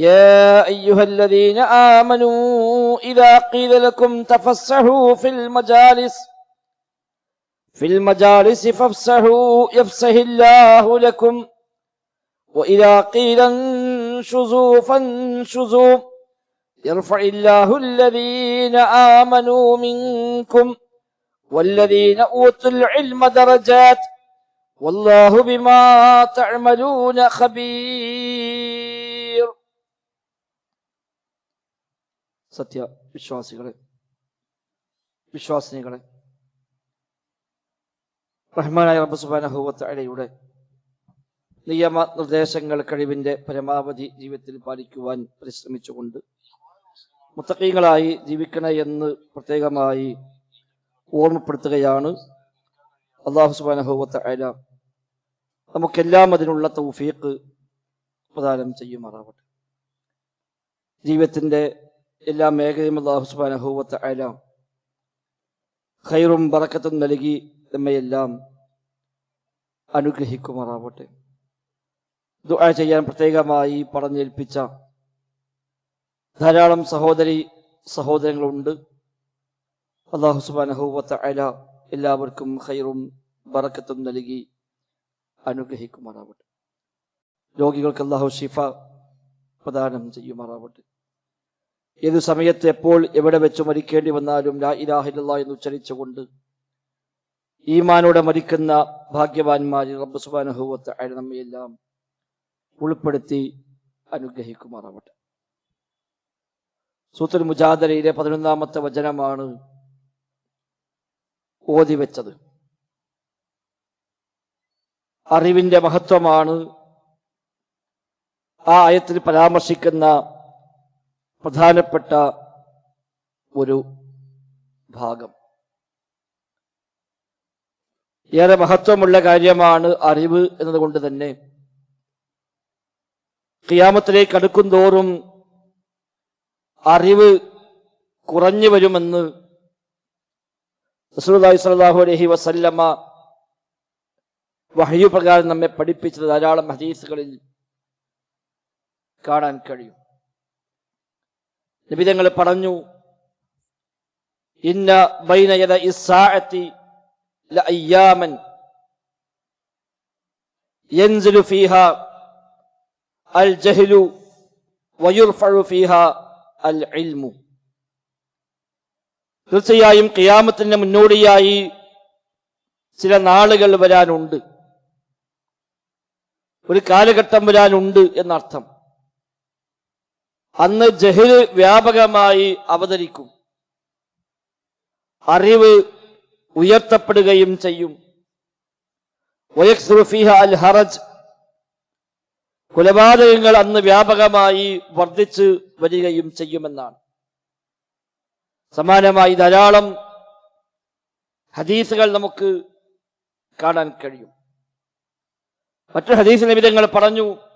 يا أيها الذين آمنوا إذا قيل لكم تفسحوا في المجالس في المجالس فافسحوا يفسح الله لكم وإذا قيل انشزوا فانشزوا يرفع الله الذين آمنوا منكم والذين أوتوا العلم درجات والله بما تعملون خبير. സത്യ വിശ്വാസികളെ വിശ്വാസിനികളെ. റഹ്മാനായ റബ്ബ് സുബാനഹുവത്തയുടെ നിയമ നിർദ്ദേശങ്ങൾ കഴിവിന്റെ പരമാവധി ജീവിതത്തിൽ പാലിക്കുവാൻ പരിശ്രമിച്ചുകൊണ്ട് മുത്തക്കീങ്ങളായി ജീവിക്കണേ എന്ന് പ്രത്യേകമായി ഓർമ്മപ്പെടുത്തുകയാണ് അള്ളാഹു അയല നമുക്കെല്ലാം അതിനുള്ള തൗഫീഖ് പ്രദാനം ചെയ്യുമാറാവട്ടെ. ജീവിതത്തിന്റെ എല്ലാ മേഖലയും അള്ളാഹു സുബാനഹൂവത്ത് അല ഖൈറും ബറക്കത്തും നൽകി നമ്മയെല്ലാം അനുഗ്രഹിക്കുമാറാവട്ടെ. ദുആ ചെയ്യാൻ പ്രത്യേകമായി പറഞ്ഞേൽപ്പിച്ച ധാരാളം സഹോദരി സഹോദരങ്ങളുണ്ട്. അള്ളാഹു സുബാനഹൂവത്ത് അല എല്ലാവർക്കും ഖൈറും ബറക്കത്തും നൽകി അനുഗ്രഹിക്കുമാറാവട്ടെ. രോഗികൾക്ക് അള്ളാഹു ഷിഫ പ്രദാനം ചെയ്യുമാറാവട്ടെ. ഏത് സമയത്ത് എപ്പോൾ എവിടെ വെച്ച് മരിക്കേണ്ടി വന്നാലും ലാ ഇലാഹില്ല എന്ന് ഉച്ചരിച്ചുകൊണ്ട് ഈമാനോടെ മരിക്കുന്ന ഭാഗ്യവാന്മാരിൽ റബ്ബ് സുബാനഹുവത്ത് അയ നമ്മയെല്ലാം ഉൾപ്പെടുത്തി അനുഗ്രഹിക്കുമാറാവട്ടെ. സൂത്തുൽ മുജാദരയിലെ പതിനൊന്നാമത്തെ വചനമാണ് ഓതി വെച്ചത്. അറിവിന്റെ മഹത്വമാണ് ആ ആയത്തിൽ പരാമർശിക്കുന്ന പ്രധാനപ്പെട്ട ഒരു ഭാഗം. ഏറെ മഹത്വമുള്ള കാര്യമാണ് അറിവ് എന്നതുകൊണ്ട് തന്നെ. കിയാമത്തിലേക്ക് അടുക്കും തോറും അറിവ് കുറഞ്ഞു വരുമെന്ന് അലൈഹി വസല്ലമ വഹയു പ്രകാരം നമ്മെ പഠിപ്പിച്ചത് ധാരാളം ഹദീസുകളിൽ കാണാൻ കഴിയും. നിബിതങ്ങൾ പറഞ്ഞു ഇന്ന ബൈനയത ഇസ്സാഅത്തി ലഅയ്യാമൻ യൻസിലു ഫീഹ അൽ ജഹ്ലു വയുർഫഉ ഫീഹ അൽ ഇൽമു. തീർച്ചയായും ഖിയാമത്തിന് മുന്നോടിയായി ചില നാളുകൾ വരാനുണ്ട്. ഒരു കാലഘട്ടം വരാനുണ്ട് എന്നർത്ഥം. അന്ന് ജഹിൽ വ്യാപകമായി അവതരിക്കും. അറിവ് ഉയർത്തപ്പെടുകയും ചെയ്യും. ഹറജ്. കൊലപാതകങ്ങൾ അന്ന് വ്യാപകമായി വർദ്ധിച്ചു വരികയും ചെയ്യുമെന്നാണ്. സമാനമായി ധാരാളം ഹദീസുകൾ നമുക്ക് കാണാൻ കഴിയും. മറ്റു ഹദീസ് നിമിതങ്ങൾ പറഞ്ഞു.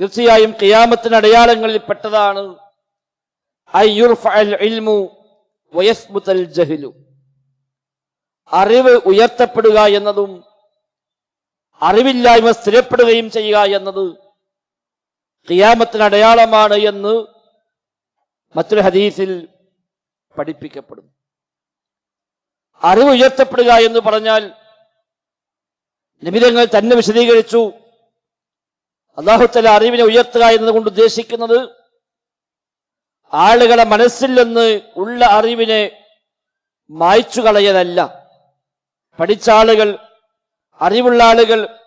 തീർച്ചയായും കിയാമത്തിന് അടയാളങ്ങളിൽ പെട്ടതാണ്. അറിവ് ഉയർത്തപ്പെടുക എന്നതും അറിവില്ലായ്മ സ്ഥിരപ്പെടുകയും ചെയ്യുക എന്നത് കിയാമത്തിന് അടയാളമാണ് എന്ന് മറ്റൊരു ഹദീസിൽ പഠിപ്പിക്കപ്പെടുന്നു. അറിവ് ഉയർത്തപ്പെടുക എന്ന് പറഞ്ഞാൽ നിമിതങ്ങൾ തന്നെ വിശദീകരിച്ചു. അള്ളാഹുത്തല അറിവിനെ ഉയർത്തുക എന്നതുകൊണ്ട് ഉദ്ദേശിക്കുന്നത് ആളുകളെ മനസ്സിൽ നിന്ന് ഉള്ള അറിവിനെ മായ്ച്ചു കളയലല്ല പഠിച്ച ആളുകൾ അറിവുള്ള ആളുകൾ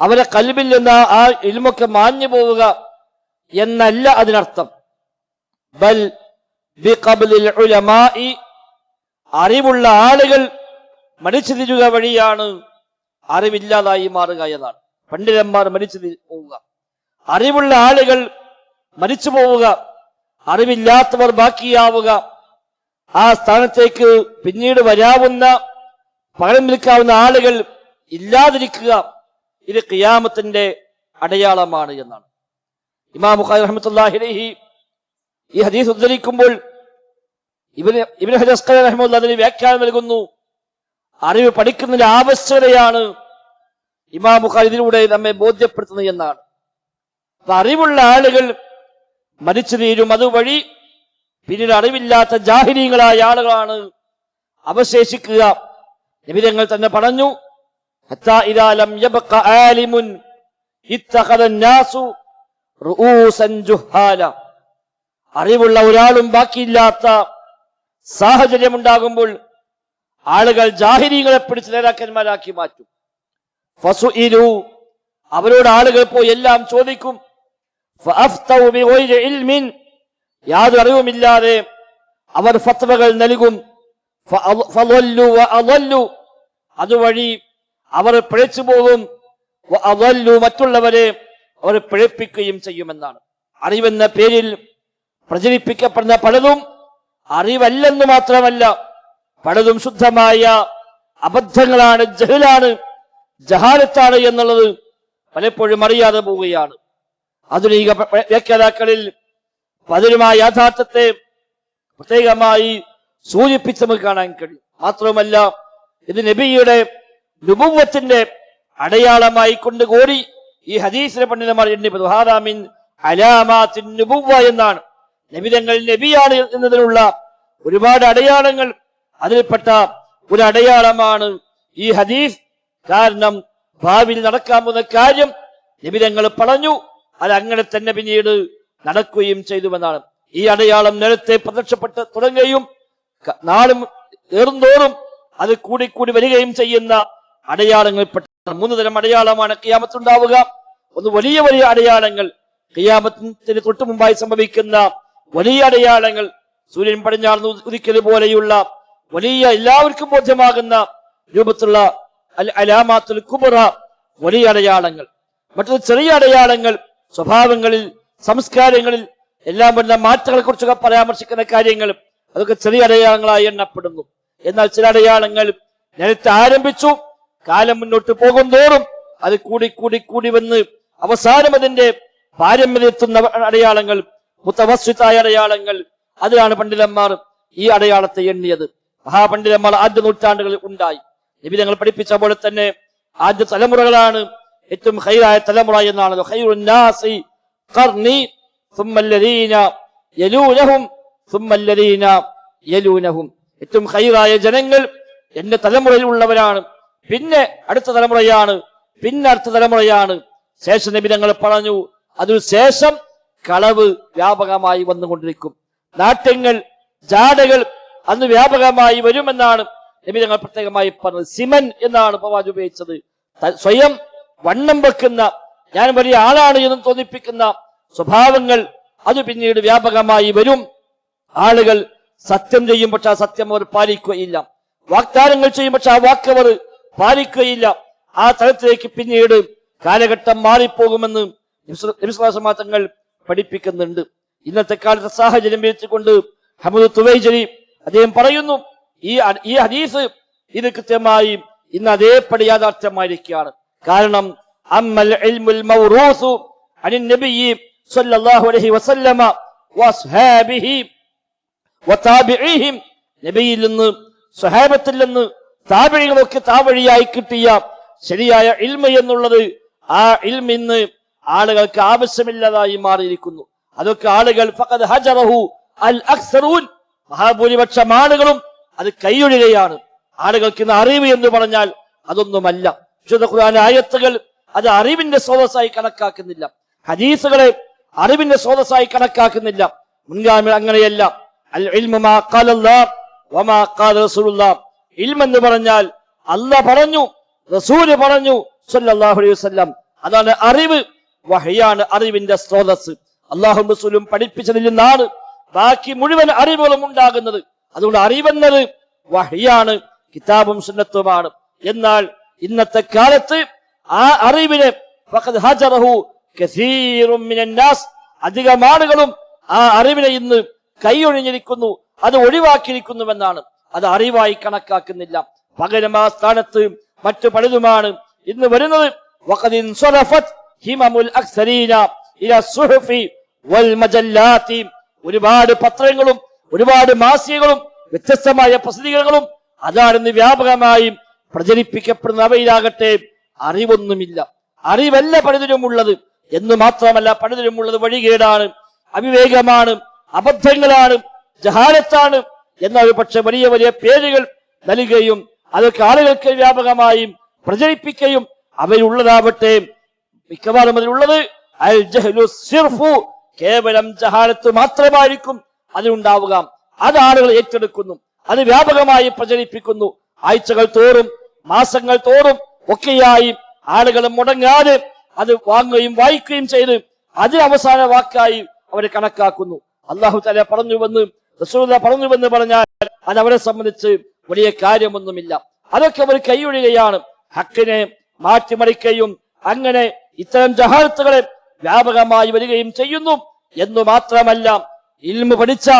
അവരെ കൽബിൽ നിന്ന് ആ ഇൽമൊക്കെ മാഞ്ഞു പോവുക എന്നല്ല അതിനർത്ഥം. ബൽ അറിവുള്ള ആളുകൾ മടിച്ചു തിരിക വഴിയാണ് അറിവില്ലാതായി മാറുക എന്നാണ് പണ്ഡിതന്മാർ മരിച്ചു പോവുക. അറിവുള്ള ആളുകൾ മരിച്ചു പോവുക. അറിവില്ലാത്തവർ ബാക്കിയാവുക. ആ സ്ഥാനത്തേക്ക് പിന്നീട് വരാവുന്ന പകരം നിൽക്കാവുന്ന ആളുകൾ ഇല്ലാതിരിക്കുക ഇത് ഖിയാമത്തിന്റെ അടയാളമാണ് എന്നാണ്. ഇമാം ബുഖാരി റഹ്മത്തുള്ളാഹി അലൈഹി ഈ ഹദീസ് ഉദ്ധരിക്കുമ്പോൾ ഇവന് ഇബിന് ഹജസ്കർ റഹ്മുല്ല അതിന് വ്യാഖ്യാനം നൽകുന്നു. അറിവ് പഠിക്കുന്നതിന്റെ ആവശ്യകതയാണ് ഇമാം ഇതിലൂടെ നമ്മെ ബോധ്യപ്പെടുത്തുന്നത് എന്നാണ്. അപ്പൊ അറിവുള്ള ആളുകൾ മരിച്ചു തീരും അതുവഴി പിന്നീട് അറിവില്ലാത്ത ജാഹിനീങ്ങളായ ആളുകളാണ് അവശേഷിക്കുക. നിബിതങ്ങൾ തന്നെ പറഞ്ഞു അറിവുള്ള ഒരാളും ബാക്കിയില്ലാത്ത സാഹചര്യമുണ്ടാകുമ്പോൾ ആളുകൾ ജാഹിരീങ്ങളെ പിടിച്ച് നേതാക്കന്മാരാക്കി മാറ്റും. ഫസു ഇരു അവരോട് ആളുകൾ പോയി എല്ലാം ചോദിക്കും. യാതൊരു അറിവുമില്ലാതെ അവർ ഫത്വകൾ നൽകും. അതുവഴി അവർ പിഴച്ചു പോകും. മറ്റുള്ളവരെ അവർ പിഴപ്പിക്കുകയും ചെയ്യുമെന്നാണ്. അറിവെന്ന പേരിൽ പ്രചരിപ്പിക്കപ്പെടുന്ന പലതും അറിവല്ലെന്ന് മാത്രമല്ല പലതും ശുദ്ധമായ അബദ്ധങ്ങളാണ് ജഹിലാണ് ജഹാലത്താണ് എന്നുള്ളത് പലപ്പോഴും അറിയാതെ പോവുകയാണ്. ആധുനിക വ്യാഖ്യാതാക്കളിൽ പതിരുമായ യാഥാർത്ഥ്യത്തെ പ്രത്യേകമായി സൂചിപ്പിച്ച് നമുക്ക് കാണാൻ കഴിയും. മാത്രവുമല്ല ഇത് നബിയുടെ നുപുവത്തിന്റെ അടയാളമായി കൊണ്ട് കോരി ഈ ഹദീസിലെ പണ്ഡിതന്മാർ എണ്ണിപ്പത് ഹാദാമിൻ അലാമാത്തിൻ എന്നാണ്. നബിതങ്ങൾ നബിയാണ് എന്നതിനുള്ള ഒരുപാട് അടയാളങ്ങൾ അതിൽപ്പെട്ട ഒരു അടയാളമാണ് ഈ ഹദീസ്. കാരണം ഭാവിയിൽ നടക്കാൻ പോകുന്ന കാര്യം നിബിതങ്ങൾ പറഞ്ഞു അത് അങ്ങനെ തന്നെ പിന്നീട് നടക്കുകയും ചെയ്തുവെന്നാണ്. ഈ അടയാളം നേരത്തെ പ്രത്യക്ഷപ്പെട്ട് തുടങ്ങുകയും നാളും ഏറുന്തോറും അത് കൂടിക്കൂടി വരികയും ചെയ്യുന്ന അടയാളങ്ങൾപ്പെട്ട മൂന്ന് തരം അടയാളമാണ് കിയാമത്തുണ്ടാവുക ഒന്ന് വലിയ വലിയ അടയാളങ്ങൾ. കിയാമത്തിന് തൊട്ടു മുമ്പായി സംഭവിക്കുന്ന വലിയ അടയാളങ്ങൾ. സൂര്യൻ പടിഞ്ഞാർന്ന് ഉദിക്കൽ പോലെയുള്ള വലിയ എല്ലാവർക്കും ബോധ്യമാകുന്ന രൂപത്തിലുള്ള അലാമാത്തുൽ കുബറ വലിയ അടയാളങ്ങൾ. മറ്റൊരു ചെറിയ അടയാളങ്ങൾ സ്വഭാവങ്ങളിൽ സംസ്കാരങ്ങളിൽ എല്ലാം വരുന്ന മാറ്റങ്ങളെ കുറിച്ചൊക്കെ പരാമർശിക്കുന്ന കാര്യങ്ങൾ അതൊക്കെ ചെറിയ അടയാളങ്ങളായി എണ്ണപ്പെടുന്നു. എന്നാൽ ചില അടയാളങ്ങൾ നേരത്തെ ആരംഭിച്ചു കാലം മുന്നോട്ട് പോകും തോറും അത് കൂടി കൂടി കൂടി വന്ന് അവസാനം അതിന്റെ പാരമ്പര്യത്തുന്ന അടയാളങ്ങൾ മുത്തവസ്വിത്തായ അടയാളങ്ങൾ അതിലാണ് പണ്ഡിതന്മാർ ഈ അടയാളത്തെ എണ്ണിയത്. മഹാപണ്ഡിതന്മാർ ആദ്യ നൂറ്റാണ്ടുകളിൽ ഉണ്ടായി. നിബിധങ്ങൾ പഠിപ്പിച്ച പോലെ തന്നെ ആദ്യ തലമുറകളാണ് ഏറ്റവും ഹൈറായ തലമുറ എന്നാണല്ലോ. ഏറ്റവും ഹൈറായ ജനങ്ങൾ എന്റെ തലമുറയിൽ ഉള്ളവരാണ്. പിന്നെ അടുത്ത തലമുറയാണ് പിന്നെ അടുത്ത തലമുറയാണ്. ശേഷ നിബിതങ്ങൾ പറഞ്ഞു അതിനുശേഷം കളവ് വ്യാപകമായി വന്നുകൊണ്ടിരിക്കും. നാട്യങ്ങൾ ജാടകൾ അന്ന് വ്യാപകമായി വരുമെന്നാണ് നിബിധങ്ങൾ പ്രത്യേകമായി പറഞ്ഞത്. സിമൻ എന്നാണ് പവാജ് ഉപയോഗിച്ചത്. സ്വയം വണ്ണം വെക്കുന്ന ഞാൻ വലിയ ആളാണ് എന്ന് തോന്നിപ്പിക്കുന്ന സ്വഭാവങ്ങൾ അത് പിന്നീട് വ്യാപകമായി വരും. ആളുകൾ സത്യം ചെയ്യും പക്ഷെ ആ സത്യം അവർ പാലിക്കുകയില്ല. വാഗ്ദാനങ്ങൾ ചെയ്യും പക്ഷെ ആ വാക്ക് അവർ പാലിക്കുകയില്ല. ആ തലത്തിലേക്ക് പിന്നീട് കാലഘട്ടം മാറിപ്പോകുമെന്ന് തങ്ങൾ പഠിപ്പിക്കുന്നുണ്ട്. ഇന്നത്തെ കാലത്തെ സാഹചര്യം വെച്ചുകൊണ്ട് ഹമദ് തുവൈജലി അദ്ദേഹം പറയുന്നു ഈ ഈ ഹദീസ് ഇത് കൃത്യമായി ഇന്ന് അതേപടി യാഥാർത്ഥ്യമായിരിക്കുകയാണ്. കാരണം അമ്മൽ ഇൽമുൽ മൗറൂസു അനിൻ നബിയി സ്വല്ലല്ലാഹു അലൈഹി വസല്ലമ വസ്ഹാബിഹി വതാബിഈഹിം. നബിയിൽ നിന്ന് സ്വഹാബത്തിൽ നിന്ന് താബിഴികളൊക്കെ താവഴിയായി കിട്ടിയ ശരിയായ ഇൽമ എന്നുള്ളത് ആ ഇൽമിന്ന് ആളുകൾക്ക് ആവശ്യമില്ലാതായി മാറിയിരിക്കുന്നു. അതൊക്കെ ആളുകൾ ഫഖദ് ഹജറഹു അൽ അക്സറൂൻ മഹാഭൂരിപക്ഷം ആളുകളും അത് കൈയൊഴുകയാണ്. ആളുകൾക്ക് ഇന്ന് അറിവ് എന്ന് പറഞ്ഞാൽ അതൊന്നുമല്ല. വിശുദ്ധ ഖുർആൻ ആയത്തുകൾ അത് അറിവിന്റെ സ്രോതസ്സായി കണക്കാക്കുന്നില്ല. ഹദീസുകളെ അറിവിന്റെ സ്രോതസ്സായി കണക്കാക്കുന്നില്ല. മുൻഗാമികൾ അങ്ങനെയല്ല. എന്ന് പറഞ്ഞാൽ അല്ല പറഞ്ഞു റസൂൽ പറഞ്ഞു സല്ലല്ലാഹു അലൈഹി അതാണ് അറിവ്. വഹയാണ് അറിവിന്റെ സ്രോതസ് അള്ളാഹു റസൂലും പഠിപ്പിച്ചതിൽ നിന്നാണ് ബാക്കി മുഴുവൻ അറിവുകളും ഉണ്ടാകുന്നത്. അതുകൊണ്ട് അറിവെന്നത് വഹിയാണ് കിതാബും സുന്നത്തുമാണ്. എന്നാൽ ഇന്നത്തെ കാലത്ത് ആ അറിവിനെ അധികം ആളുകളും ആ അറിവിനെ ഇന്ന് കൈയൊഴിഞ്ഞിരിക്കുന്നു അത് ഒഴിവാക്കിയിരിക്കുന്നുവെന്നാണ്. അത് അറിവായി കണക്കാക്കുന്നില്ല. പകരം ആ സ്ഥാനത്ത് മറ്റു പലതുമാണ്. ഇന്ന് വരുന്നത് ഹിമമുൽ അക്സരീന ഇല സുഹഫി വൽ മജല്ലാത്തി. ഒരുപാട് പത്രങ്ങളും ഒരുപാട് മാസികകളും വ്യത്യസ്തമായ പ്രസിദ്ധീകരണങ്ങളും അതാണ് ഇന്ന് വ്യാപകമായി പ്രചരിപ്പിക്കപ്പെടുന്ന അവയിലാകട്ടെ അറിവൊന്നുമില്ല. അറിവല്ല പലതിലും ഉള്ളത് എന്ന് മാത്രമല്ല പലതിലും ഉള്ളത് വഴികേടാണ് അവിവേകമാണ് അബദ്ധങ്ങളാണ് ജഹാലത്താണ് എന്നാൽ പക്ഷെ വലിയ വലിയ പേരുകൾ നൽകുകയും അതൊക്കെ ആളുകൾക്ക് വ്യാപകമായും പ്രചരിപ്പിക്കുകയും അവരുള്ളതാവട്ടെ മിക്കവാറും അതിലുള്ളത് അൽ ജഹ്ലു സിർഫു കേവലം ജഹാലത്ത് മാത്രമായിരിക്കും അതിനുണ്ടാവുക അത് ആളുകൾ ഏറ്റെടുക്കുന്നു. അത് വ്യാപകമായി പ്രചരിപ്പിക്കുന്നു. ആഴ്ചകൾ തോറും മാസങ്ങൾ തോറും ഒക്കെയായി ആളുകൾ മുടങ്ങാതെ അത് വാങ്ങുകയും വായിക്കുകയും ചെയ്ത് അതിന് അവസാന വാക്കായി അവർ കണക്കാക്കുന്നു. അള്ളാഹു തല പറഞ്ഞുവെന്ന് റസൂല പറഞ്ഞുവെന്ന് പറഞ്ഞാൽ അത് അവരെ സംബന്ധിച്ച് വലിയ കാര്യമൊന്നുമില്ല. അതൊക്കെ അവർ കൈയൊഴിയുകയാണ് ഹക്കിനെ മാറ്റിമറിക്കുകയും അങ്ങനെ ഇത്തരം ജഹാലത്തുകളെ വ്യാപകമായി വരികയും ചെയ്യുന്നു എന്നു മാത്രമല്ല ഇൽമു പഠിച്ച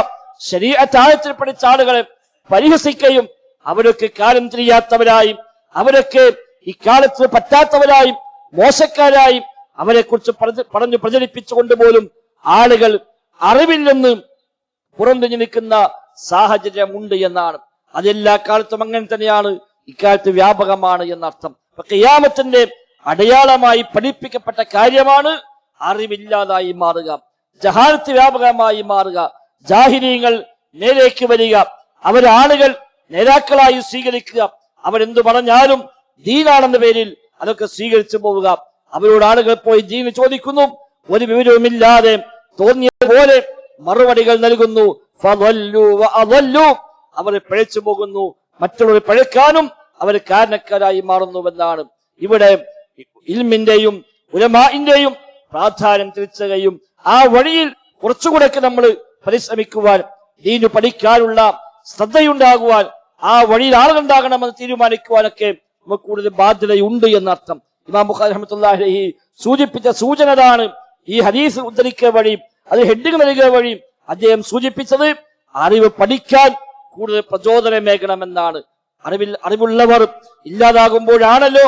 ശരീരത്താഴത്തിൽ പഠിച്ച ആളുകളെ പരിഹസിക്കുകയും അവരൊക്കെ കാലം തിരിയാത്തവരായും അവരൊക്കെ ഇക്കാലത്ത് പറ്റാത്തവരായും മോശക്കാരായും അവരെ കുറിച്ച് പറഞ്ഞു പ്രചരിപ്പിച്ചുകൊണ്ട് പോലും ആളുകൾ അറിവിൽ നിന്ന് പുറന്തിഞ്ഞു നിൽക്കുന്ന സാഹചര്യമുണ്ട് എന്നാണ്. അതെല്ലാ കാലത്തും അങ്ങനെ തന്നെയാണ്. ഇക്കാലത്ത് വ്യാപകമാണ് എന്നർത്ഥം. ഖിയാമത്തിന്റെ അടയാളമായി പഠിപ്പിക്കപ്പെട്ട കാര്യമാണ് അറിവില്ലാതായി മാറുക ജഹാലത്ത് വ്യാപകമായി മാറുക ജാഹിരീങ്ങൾ നേരേക്ക് വരിക അവരാളുകൾ നേതാക്കളായി സ്വീകരിക്കുക അവരെന്തു പറഞ്ഞാലും ദീനാണെന്ന പേരിൽ അതൊക്കെ സ്വീകരിച്ചു പോവുക. അവരോട് ആളുകൾ പോയി ദീന് ചോദിക്കുന്നു ഒരു വിവരവുമില്ലാതെ തോന്നിയ പോലെ മറുപടികൾ നൽകുന്നു. അവർ പിഴച്ചു പോകുന്നു. മറ്റുള്ളവർ പിഴക്കാനും അവർ കാരണക്കാരായി മാറുന്നുവെന്നാണ്. ഇവിടെ ഇൽമിന്റെയും ഉലമാന്റെയും പ്രാധാന്യം തിരിച്ചുകയും ആ വഴിയിൽ കുറച്ചുകൂടെയൊക്കെ നമ്മൾ പരിശ്രമിക്കുവാൻ ദീനു പഠിക്കാനുള്ള ശ്രദ്ധയുണ്ടാകുവാൻ ആ വഴിയിൽ ആളുകളുണ്ടാകണമെന്ന് തീരുമാനിക്കുവാനൊക്കെ നമുക്ക് കൂടുതൽ ബാധ്യതയുണ്ട് എന്നർത്ഥം. ഇമാം ബുഖാരി റഹ്മത്തുള്ളാഹി സൂചിപ്പിച്ച സൂചന അതാണ്. ഈ ഹദീസ് ഉദ്ധരിക്കുക വഴി അത് ഹെഡിങ് നൽകുക വഴി അദ്ദേഹം സൂചിപ്പിച്ചത് അറിവ് പഠിക്കാൻ കൂടുതൽ പ്രചോദനമേകണമെന്നാണ്. അറിവിൽ അറിവുള്ളവർ ഇല്ലാതാകുമ്പോഴാണല്ലോ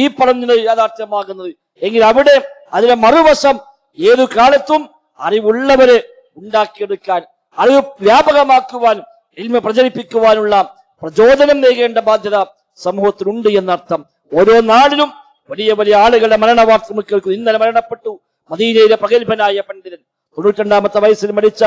ഈ പറഞ്ഞത് യാഥാർത്ഥ്യമാകുന്നത്. എങ്കിൽ അവിടെ അതിന്റെ മറുവശം ഏതു കാലത്തും അറിവുള്ളവരെ ഉണ്ടാക്കിയെടുക്കാൻ അറിവ് വ്യാപകമാക്കുവാൻ എൽമ പ്രചരിപ്പിക്കുവാനുള്ള പ്രചോദനം നൽകേണ്ട ബാധ്യത സമൂഹത്തിനുണ്ട് എന്നർത്ഥം. ഓരോ നാടിലും വലിയ വലിയ ആളുകളുടെ മരണവാർത്ത വാർത്ത കേൾക്കുന്നു ഇന്നലെ മരണപ്പെട്ടു. മദീനയിലെ പ്രഗത്ഭനായ പണ്ഡിതൻ തൊണ്ണൂറ്റിരണ്ടാമത്തെ വയസ്സിൽ മരിച്ച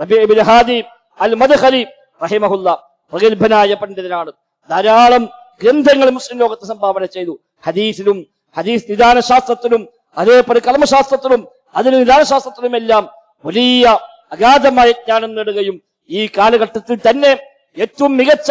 റബീ ഇബ്നു ഹാദി അൽ മദ്ഖലി റഹിമഹുല്ല പ്രഗത്ഭനായ പണ്ഡിതനാണ്. ധാരാളം ഗ്രന്ഥങ്ങൾ മുസ്ലിം ലോകത്ത് സംഭാവന ചെയ്തു. ഹദീസിലും ഹദീസ് നിദാന ശാസ്ത്രത്തിലും അതേപോലെ കർമ്മശാസ്ത്രത്തിലും അതിന് നിദാനശാസ്ത്രത്തിലും എല്ലാം വലിയ അഗാധമായ ജ്ഞാനം നേടുകയും ഈ കാലഘട്ടത്തിൽ തന്നെ ഏറ്റവും മികച്ച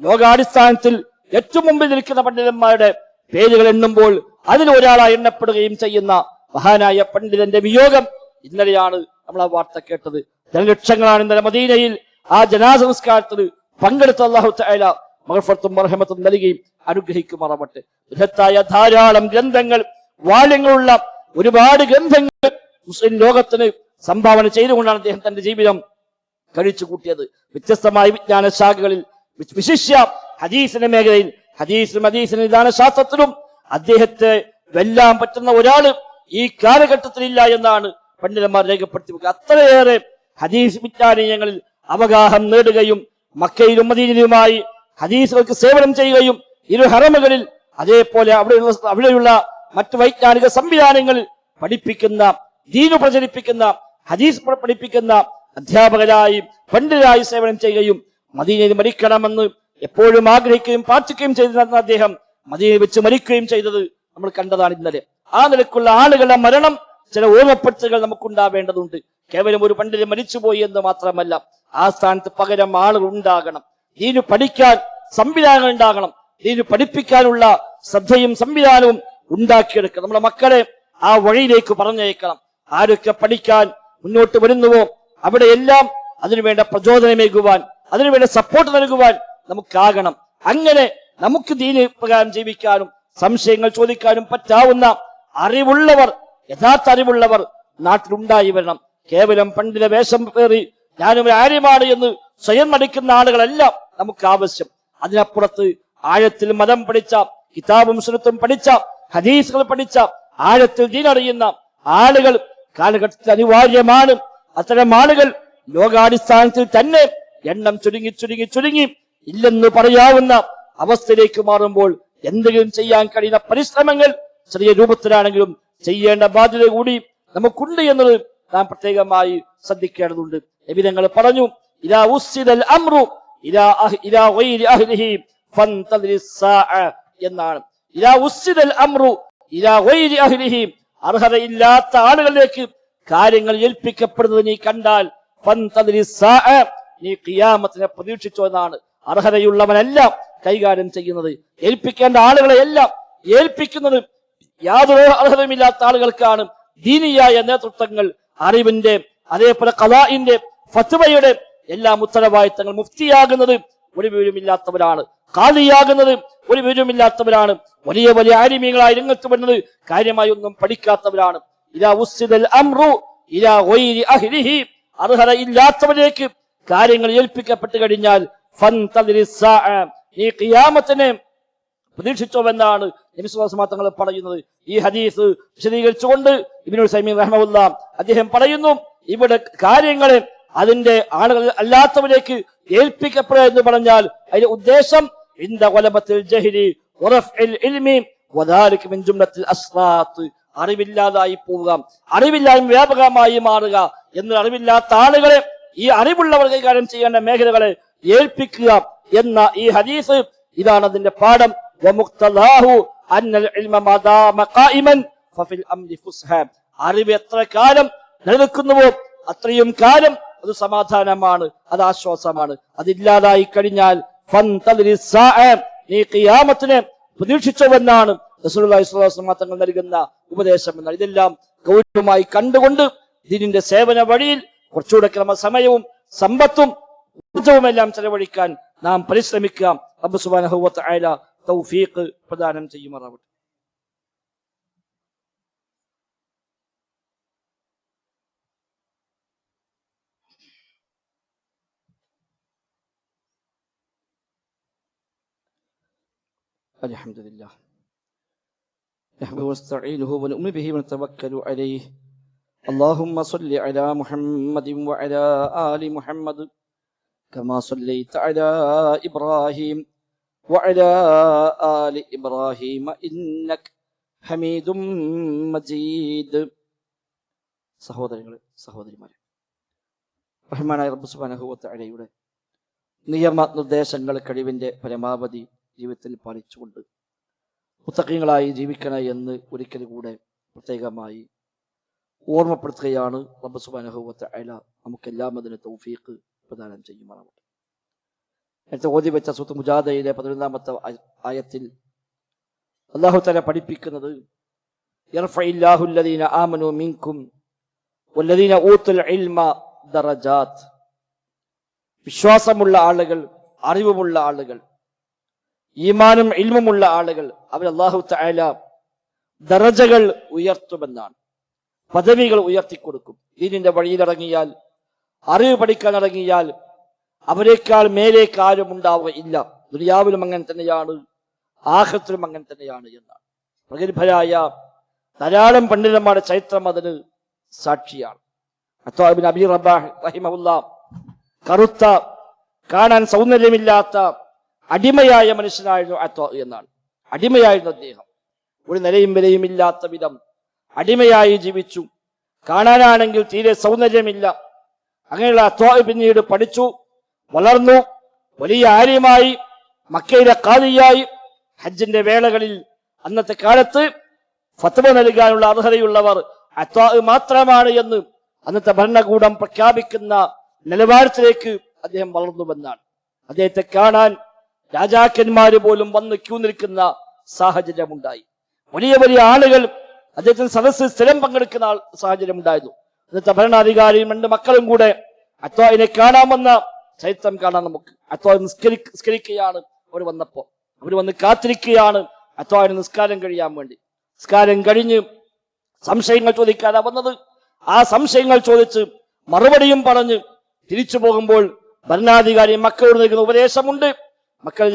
ലോകാടിസ്ഥാനത്തിൽ ഏറ്റവും മുമ്പിൽ നിൽക്കുന്ന പണ്ഡിതന്മാരുടെ പേരുകൾ എണ്ണുമ്പോൾ അതിൽ ഒരാളായി എണ്ണപ്പെടുകയും ചെയ്യുന്ന മഹാനായ പണ്ഡിതന്റെ വിയോഗം ഇന്നലെയാണ് നമ്മൾ ആ വാർത്ത കേട്ടത്. ജനലക്ഷങ്ങളാണ് ഇന്നലെ മദീനയിൽ ആ ജനാസ സംസ്കാരത്തിൽ പങ്കെടുത്ത അള്ളാഹു തആല മഹഫത്തും മർഹമത്തും നൽകി അനുഗ്രഹിക്കുമാറാവട്ടെ. ബൃഹത്തായ ധാരാളം ഗ്രന്ഥങ്ങൾ വാല്യങ്ങളുള്ള ഒരുപാട് ഗ്രന്ഥങ്ങൾ മുസ്ലിം ലോകത്തിന് സംഭാവന ചെയ്തുകൊണ്ടാണ് അദ്ദേഹം തന്റെ ജീവിതം കഴിച്ചു കൂട്ടിയത്. വ്യത്യസ്തമായ വിജ്ഞാന ശാഖകളിൽ വിശിഷ്യ ഹദീസിന്റെ മേഖലയിൽ ഹദീസിനും ഹദീസിന് നിദാന ശാസ്ത്രത്തിലും അദ്ദേഹത്തെ വെല്ലാൻ പറ്റുന്ന ഒരാൾ ഈ കാലഘട്ടത്തിലില്ല എന്നാണ് പണ്ഡിതന്മാർ രേഖപ്പെടുത്തി അത്രയേറെ ഹദീസ് വിജ്ഞാനീയങ്ങളിൽ അവഗാഹം നേടുകയും മക്കയിലും മദീനയിലുമായി ഹദീസുകൾക്ക് സേവനം ചെയ്യുകയും ഇരു ഹറമുകളിൽ അതേപോലെ അവിടെയുള്ള അവിടെയുള്ള മറ്റു വൈജ്ഞാനിക സംവിധാനങ്ങളിൽ പഠിപ്പിക്കുന്ന ദീനു പ്രചരിപ്പിക്കുന്ന ഹദീസ് പഠിപ്പിക്കുന്ന അധ്യാപകരായി പണ്ഡിതരായി സേവനം ചെയ്യുകയും മദീനയിൽ മരിക്കണമെന്ന് എപ്പോഴും ആഗ്രഹിക്കുകയും പ്രാർത്ഥിക്കുകയും ചെയ്തിരുന്ന അദ്ദേഹം മദീനയിൽ വെച്ച് മരിക്കുകയും ചെയ്തത് നമ്മൾ കണ്ടതാണ് ഇന്നലെ. ആ നിലക്കുള്ള ആളുകളുടെ മരണം ചില ഓർമ്മപ്പെടുത്തലുകൾ നമുക്കുണ്ടാവേണ്ടതുണ്ട്. കേവലം ഒരു പണ്ഡിതൻ മരിച്ചുപോയി എന്ന് മാത്രമല്ല ആ സ്ഥാനത്ത് പകരം ആളുകൾ ഉണ്ടാകണം. ദീനു പഠിക്കാൻ സംവിധാനങ്ങൾ ഉണ്ടാകണം. ദീനു പഠിപ്പിക്കാനുള്ള ശ്രദ്ധയും സംവിധാനവും ഉണ്ടാക്കിയെടുക്കണം. നമ്മുടെ മക്കളെ ആ വഴിയിലേക്ക് പറഞ്ഞയക്കണം. ആരൊക്കെ പഠിക്കാൻ മുന്നോട്ട് വരുന്നുവോ അവിടെയെല്ലാം അതിനുവേണ്ട പ്രചോദനമേകുവാൻ അതിനുവേണ്ട സപ്പോർട്ട് നൽകുവാൻ നമുക്കാകണം. അങ്ങനെ നമുക്ക് ദീന പ്രകാരം ജീവിക്കാനും സംശയങ്ങൾ ചോദിക്കാനും പറ്റാവുന്ന അറിവുള്ളവർ യഥാർത്ഥ അറിവുള്ളവർ നാട്ടിലുണ്ടായി വരണം. കേവലം പണ്ഡിത വേഷം പേറി ഞാനും ആര്യമാണ് എന്ന് സ്വയം നടിക്കുന്ന ആളുകളെല്ലാം നമുക്ക് ആവശ്യം. അതിനപ്പുറത്ത് ആഴത്തിൽ മതം പഠിച്ച കിതാബും സുനത്തും പഠിച്ച ഹദീസുകൾ പഠിച്ച ആഴത്തിൽ ദീനറിയുന്ന ആളുകൾ കാലഘട്ടത്തിൽ അനിവാര്യമാണ്. അത്തരം ആളുകൾ ലോകാടിസ്ഥാനത്തിൽ തന്നെ എണ്ണം ചുരുങ്ങി ചുരുങ്ങി ചുരുങ്ങി ഇല്ലെന്ന് പറയാവുന്ന അവസ്ഥയിലേക്ക് മാറുമ്പോൾ എന്തെങ്കിലും ചെയ്യാൻ കഴിയുന്ന പരിശ്രമങ്ങൾ ചെറിയ രൂപത്തിലാണെങ്കിലും ചെയ്യേണ്ട ബാധ്യത കൂടി നമുക്കുണ്ട് എന്നത് നാം പ്രത്യേകമായി ശ്രദ്ധിക്കേണ്ടതുണ്ട്. എവിധങ്ങൾ പറഞ്ഞു? ഇലാ ഉസ്സിദൽ അഹ്ലിഹി ഫന്തദിരി സ്സാഅ എന്നാണ്. അർഹതയില്ലാത്ത ആളുകളിലേക്ക് കാര്യങ്ങൾ ഏൽപ്പിക്കപ്പെടുന്നത് നീ കണ്ടാൽ നീ ഖിയാമത്തിനെ പ്രതീക്ഷിച്ചോ എന്നാണ് അർഹതയുള്ളവനല്ല കൈകാര്യം ചെയ്യുന്നത്. ഏൽപ്പിക്കേണ്ട ആളുകളെ എല്ലാം ഏൽപ്പിക്കുന്നത് യാതൊരു അർഹതയുമില്ലാത്ത ആളുകൾക്കാണ്. ദീനിയായ നേതൃത്വങ്ങൾ അറിവിന്റെ അതേപോലെ കലാഇന്റെ ഫത്തുമയുടെ എല്ലാം ഉത്തരവാദിത്തങ്ങൾ മുഫ്തിയാകുന്നത് ഒരു വിവരമില്ലാത്തവരാണ് കാലിയാകുന്നത് ഒരു വിവരമില്ലാത്തവരാണ്. വലിയ വലിയ ആരിമീങ്ങളായി രംഗത്ത് വരുന്നത്. കാര്യമായി ഒന്നും പഠിക്കാത്തവരാണ്. ഇലാ ഉസ്സിദൽ അംറു ഇലാ ഗൈരി അഹ്ലിഹി. അർഹത ഇല്ലാത്തവരേക്ക് കാര്യങ്ങൾ ഏൽപ്പിക്കപ്പെട്ട് കഴിഞ്ഞാൽ. നീ ഖിയാമത്തിനെ പ്രതീക്ഷിച്ചോവെന്നാണ് തങ്ങൾ പറയുന്നത്. ഈ ഹദീസ് വിശദീകരിച്ചുകൊണ്ട് ഇബിനുൽ സൈമീൻ റഹ്മുല്ല അദ്ദേഹം പറയുന്നു ഇവിടെ കാര്യങ്ങളെ അതിന്റെ ആളുകൾ അല്ലാത്തവരേക്ക് ഏൽപ്പിക്കപ്പെടുക എന്ന് പറഞ്ഞാൽ അതിന്റെ ഉദ്ദേശം ഇന്ത കൊലബത്തിൽ ജഹിരി ഉറഫ്ഇൽ ഇൽമി വദാലിക മിൻ ജുംലത്തിൽ അസ്റാത്ത് അറിവില്ലാതായി പോവുക അറിവില്ലായ്മ വ്യാപകമായി മാറുക എന്ന് അറിവില്ലാത്ത ആളുകളെ ഈ അറിവുള്ളവർ കൈകാര്യം ചെയ്യേണ്ട മേഖലകളെ ഏൽപ്പിക്കുക എന്ന ഈ ഹദീസ് ഇതാണ് അതിന്റെ പാഠം ومقتضاه أن العلم ما دام قائما ففي الأمر فسحا അറിവ് എത്ര കാലം നിലനിൽക്കുന്നുവോ അത്രയും കാലം അത് സമാധാനമാണ് അത് ആശ്വാസമാണ് അതില്ലാതായി കഴിഞ്ഞാൽ ഫന്തദിരി സ്സാഅ. നീ ഖിയാമത്തിനെ പ്രതീക്ഷിച്ചവെന്നാണ് തങ്ങൾ നൽകുന്ന ഉപദേശം എന്നാൽ ഇതെല്ലാം ഗൗരവമായി കണ്ടുകൊണ്ട് ഇതിന്റെ സേവന വഴിയിൽ കുറച്ചുകൂടെ ക്രമസമയവും സമ്പത്തും ഊർജവും എല്ലാം ചെലവഴിക്കാൻ നാം പരിശ്രമിക്കാം. വ തൗഫീഖ് പ്രദാനം ചെയ്യുമാറാവട്ടെ. الحمد لله نحمده ونستعينه ونؤمن به ونتوكل عليه اللهم صل على محمد وعلى آل محمد كما صليت على إبراهيم وعلى آل إبراهيم إنك حميد مجيد സഹോദരങ്ങളെ സഹോദരിമാരെ റഹ്മാനായ റബ്ബ് സുബാനഹുവത്തഴയുടെ നിയമ നിർദ്ദേശങ്ങൾ കഴിവിന്റെ പരമാവധി ജീവിതത്തിൽ പാലിച്ചുകൊണ്ട് മുത്തക്കങ്ങളായി ജീവിക്കണ എന്ന് ഒരിക്കൽ കൂടെ പ്രത്യേകമായി ഓർമ്മപ്പെടുത്തുകയാണ് റബ്ബ് സുബാനഹുവത്ത അയല നമുക്കെല്ലാം അതിന് തൗഫീഖ് പ്രദാനം ചെയ്യുമാറാവട്ടെ. നേരത്തെ ഓതി വെച്ച സുത്ത് മുജാദയിലെ പതിനൊന്നാമത്തെ ആയ- ആയത്തിൽ അള്ളാഹു തല പഠിപ്പിക്കുന്നത് ഇൽമ വിശ്വാസമുള്ള ആളുകൾ അറിവുമുള്ള ആളുകൾ ഈമാനും ഇൽമുമുള്ള ആളുകൾ അവർ അള്ളാഹു തആല ദറജകൾ ഉയർത്തുമെന്നാണ്. പദവികൾ ഉയർത്തിക്കൊടുക്കും. ദീനിന്റെ വഴിയിലിറങ്ങിയാൽ അറിവ് പഠിക്കാൻ ഇറങ്ങിയാൽ അവരെക്കാൾ മേലേക്ക് ആരും ഉണ്ടാവുകയില്ല. ദുര്യാവിലും അങ്ങനെ തന്നെയാണ് ആഹത്തിലും അങ്ങനെ തന്നെയാണ് എന്നാണ്. പ്രഗത്ഭരായ ധാരാളം പണ്ഡിതന്മാരുടെ ചരിത്രം അതിന് സാക്ഷിയാണ്. അബി റബാഹ് റഹിമഹുല്ല കറുത്ത കാണാൻ സൗന്ദര്യമില്ലാത്ത അടിമയായ മനുഷ്യനായിരുന്നു അത്തോ എന്നാണ്. അടിമയായിരുന്നു അദ്ദേഹം. ഒരു നിലയും വിലയും ഇല്ലാത്ത വിധം അടിമയായി ജീവിച്ചു. കാണാനാണെങ്കിൽ തീരെ സൗന്ദര്യമില്ല. അങ്ങനെയുള്ള അത്വാ പിന്നീട് പഠിച്ചു വളർന്നു വലിയ ആര്യമായി മക്കയിലെ കാതിയായി ഹജ്ജിന്റെ വേളകളിൽ അന്നത്തെ കാലത്ത് ഫത്വ നൽകാനുള്ള അർഹതയുള്ളവർ അത്വാ മാത്രമാണ് എന്ന് അന്നത്തെ ഭരണകൂടം പ്രഖ്യാപിക്കുന്ന നിലവാരത്തിലേക്ക് അദ്ദേഹം വളർന്നുവെന്നാണ്. അദ്ദേഹത്തെ കാണാൻ രാജാക്കന്മാര് പോലും വന്ന് ക്യൂ നിൽക്കുന്ന സാഹചര്യമുണ്ടായി. വലിയ വലിയ ആളുകൾ അദ്ദേഹത്തിന് സദസ്സ് സ്ഥിരം പങ്കെടുക്കുന്ന സാഹചര്യം ഉണ്ടായിരുന്നു എന്നിട്ട് ഭരണാധികാരിയും രണ്ട് മക്കളും കൂടെ അത്തോയിനെ കാണാമെന്ന ചരിത്രം കാണാം നമുക്ക്. അത്തോയ നിസ്കരി നിസ്കരിക്കുകയാണ് അവർ വന്നപ്പോ അവർ വന്ന് കാത്തിരിക്കുകയാണ് അത്വാവിന് നിസ്കാരം കഴിയാൻ വേണ്ടി. നിസ്കാരം കഴിഞ്ഞ് സംശയങ്ങൾ ചോദിക്കാനാ വന്നത്. ആ സംശയങ്ങൾ ചോദിച്ച് മറുപടിയും പറഞ്ഞ് തിരിച്ചു പോകുമ്പോൾ ഭരണാധികാരി മക്കളോട് നൽകുന്ന ഉപദേശമുണ്ട്. മക്കൾ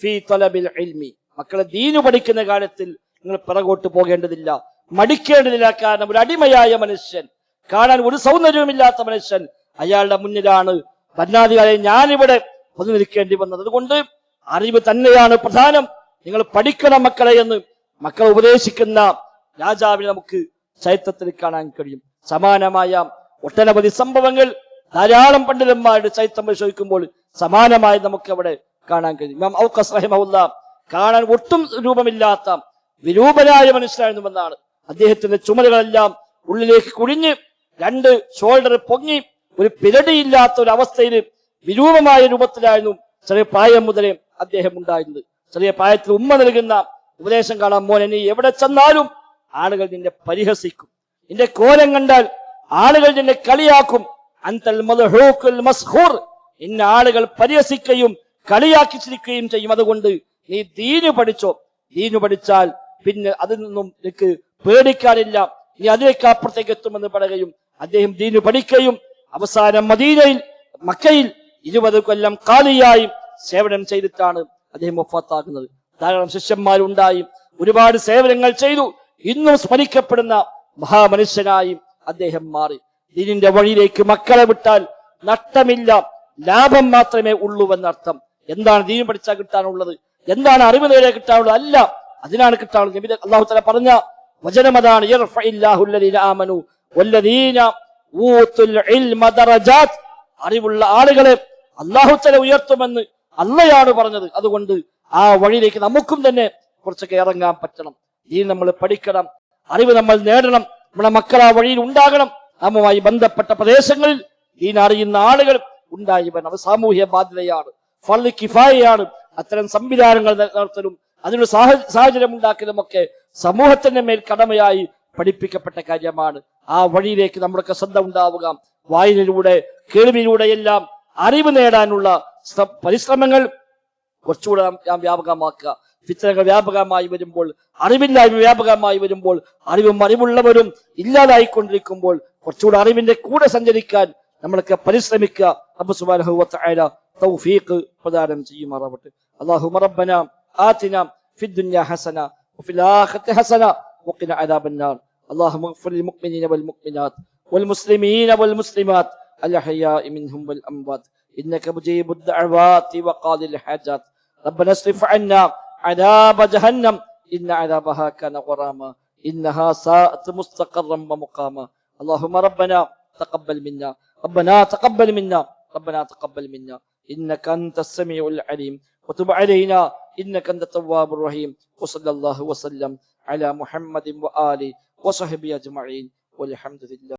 ഫീ തലബിൽ ഇൽമി. മക്കളെ ദീന് പഠിക്കുന്ന കാലത്തിൽ നിങ്ങൾ പിറകോട്ട് പോകേണ്ടതില്ല. മടിക്കേണ്ടതില്ല. കാരണം ഒരു അടിമയായ മനുഷ്യൻ കാണാൻ ഒരു സൗന്ദര്യവുമില്ലാത്ത മനുഷ്യൻ അയാളുടെ മുന്നിലാണ്. ഭരണാധികാരി ഞാനിവിടെ പൊതു നിൽക്കേണ്ടി വന്നത്. അതുകൊണ്ട് അറിവ് തന്നെയാണ് പ്രധാനം. നിങ്ങൾ പഠിക്കണം മക്കളെ എന്ന് മക്കളെ ഉപദേശിക്കുന്ന രാജാവിനെ നമുക്ക് ചരിത്രത്തിൽ കാണാൻ കഴിയും. സമാനമായ ഒട്ടനവധി സംഭവങ്ങൾ ധാരാളം പണ്ഡിതന്മാരുടെ ചരിത്രം പരിശോധിക്കുമ്പോൾ സമാനമായി നമുക്ക് അവിടെ കാണാൻ കഴിയും. ഇമാം കാണാൻ ഒട്ടും രൂപമില്ലാത്ത വിരൂപനായ മനുഷ്യനായിരുന്നുവെന്നാണ് അദ്ദേഹത്തിന്റെ ചുമലുകളെല്ലാം ഉള്ളിലേക്ക് കുഴിഞ്ഞ് രണ്ട് ഷോൾഡർ പൊങ്ങി ഒരു പിരടിയില്ലാത്ത ഒരു അവസ്ഥയിൽ വിരൂപമായ രൂപത്തിലായിരുന്നു ചെറിയ പ്രായം മുതലേ അദ്ദേഹം ഉണ്ടായിരുന്നത്. ചെറിയ പ്രായത്തിൽ ഉമ്മ നൽകുന്ന ഉപദേശം കാണാൻ മോനെ നീ എവിടെ ചെന്നാലും ആളുകൾ നിന്നെ പരിഹസിക്കും. നിന്റെ കോലം കണ്ടാൽ ആളുകൾ നിന്നെ കളിയാക്കും. അന്തൽ ഇന്ന ആളുകൾ പരിഹസിക്കുകയും കളിയാക്കി ചിരിക്കുകയും ചെയ്യും. അതുകൊണ്ട് നീ ദീന് പഠിച്ചോ. ദീന് പഠിച്ചാൽ പിന്നെ അതിൽ നിന്നും നിനക്ക് പേടിക്കാനില്ല. നീ അതിലേക്ക് അപ്പുറത്തേക്ക് എത്തുമെന്ന് പറയുകയും അദ്ദേഹം ദീന് പഠിക്കുകയും അവസാനം മദീനയിൽ മക്കയിൽ ഇരുപത് കൊല്ലം കാലിയായി സേവനം ചെയ്തിട്ടാണ് അദ്ദേഹം വഫാത്താകുന്നത്. ധാരാളം ശിഷ്യന്മാരുണ്ടായി. ഒരുപാട് സേവനങ്ങൾ ചെയ്തു. ഇന്നും സ്മരിക്കപ്പെടുന്ന മഹാമനുഷ്യനായി അദ്ദേഹം മാറി. ദീനിന്റെ വഴിയിലേക്ക് മക്കളെ വിട്ടാൽ നഷ്ടമില്ല. ലാഭം മാത്രമേ ഉള്ളൂ എന്നർത്ഥം. എന്താണ് ദീൻ പഠിച്ചാൽ കിട്ടാനുള്ളത്? എന്താണ് അറിവ് നേടിയാൽ കിട്ടാനുള്ളത്? അല്ല അതിനാണ് കിട്ടാനുള്ളത്. നബി അള്ളാഹു തല പറഞ്ഞ വചനം അതാണ് അറിവുള്ള ആളുകളെ അള്ളാഹു തല ഉയർത്തുമെന്ന് അള്ളയാണ് പറഞ്ഞത്. അതുകൊണ്ട് ആ വഴിയിലേക്ക് നമുക്കും തന്നെ കുറച്ചൊക്കെ ഇറങ്ങാൻ പറ്റണം. ദീൻ നമ്മൾ പഠിക്കണം. അറിവ് നമ്മൾ നേടണം. നമ്മുടെ മക്കൾ ആ വഴിയിൽ ഉണ്ടാകണം. നമ്മുമായി ബന്ധപ്പെട്ട പ്രദേശങ്ങളിൽ ഈ അറിയുന്ന ആളുകൾ ഉണ്ടായി. അവ സാമൂഹ്യ ബാധ്യതയാണ്. ഫള്ളി കിഫായയാണ്. അത്തരം സംവിധാനങ്ങൾ നടത്തലും സാഹ- സാഹചര്യം ഉണ്ടാക്കലുമൊക്കെ സമൂഹത്തിന്റെ മേൽ കടമയായി പഠിപ്പിക്കപ്പെട്ട കാര്യമാണ്. ആ വഴിയിലേക്ക് നമ്മുടെയൊക്കെ ശ്രദ്ധ ഉണ്ടാവുക. വായനയിലൂടെ കേൾവിയിലൂടെയെല്ലാം അറിവ് നേടാനുള്ള പരിശ്രമങ്ങൾ കുറച്ചുകൂടെ നാം വ്യാപകമാക്കുക. ഫിത്തനകൾ വ്യാപകമായി വരുമ്പോൾ അറിവില്ലായ്മ വ്യാപകമായി വരുമ്പോൾ അറിവും അറിവുള്ളവരും ഇല്ലാതായിക്കൊണ്ടിരിക്കുമ്പോൾ കുറച്ചുകൂടെ അറിവിന്റെ കൂടെ സഞ്ചരിക്കാൻ നമ്മളൊക്കെ പരിശ്രമിക്കുക റബ്ബ് സുബ്ഹാനഹു വ തആല തൗഫീഖ് പ്രദാനം ചെയ്യുമാറാവട്ടെ اللهم ربنا آتنا في الدنيا حسنة وفي الآخرة حسنة وقنا عذاب النار اللهم اغفر للمؤمنين والمؤمنات والمسلمين والمسلمات الأحياء منهم والأموات إنك مجيب الدعوات وقاضي الحاجات ربنا اصرف عنا عذاب جهنم إن عذابها كان غراما إنها ساءت مستقرا ومقاما اللهم ربنا تقبل منا ربنا تقبل منا ربنا تقبل منا. إنك أنت السميع العليم. وتب علينا. إنك أنت التواب الرحيم. وصلى الله وسلم على محمد وآله وصحبه أجمعين. والحمد لله.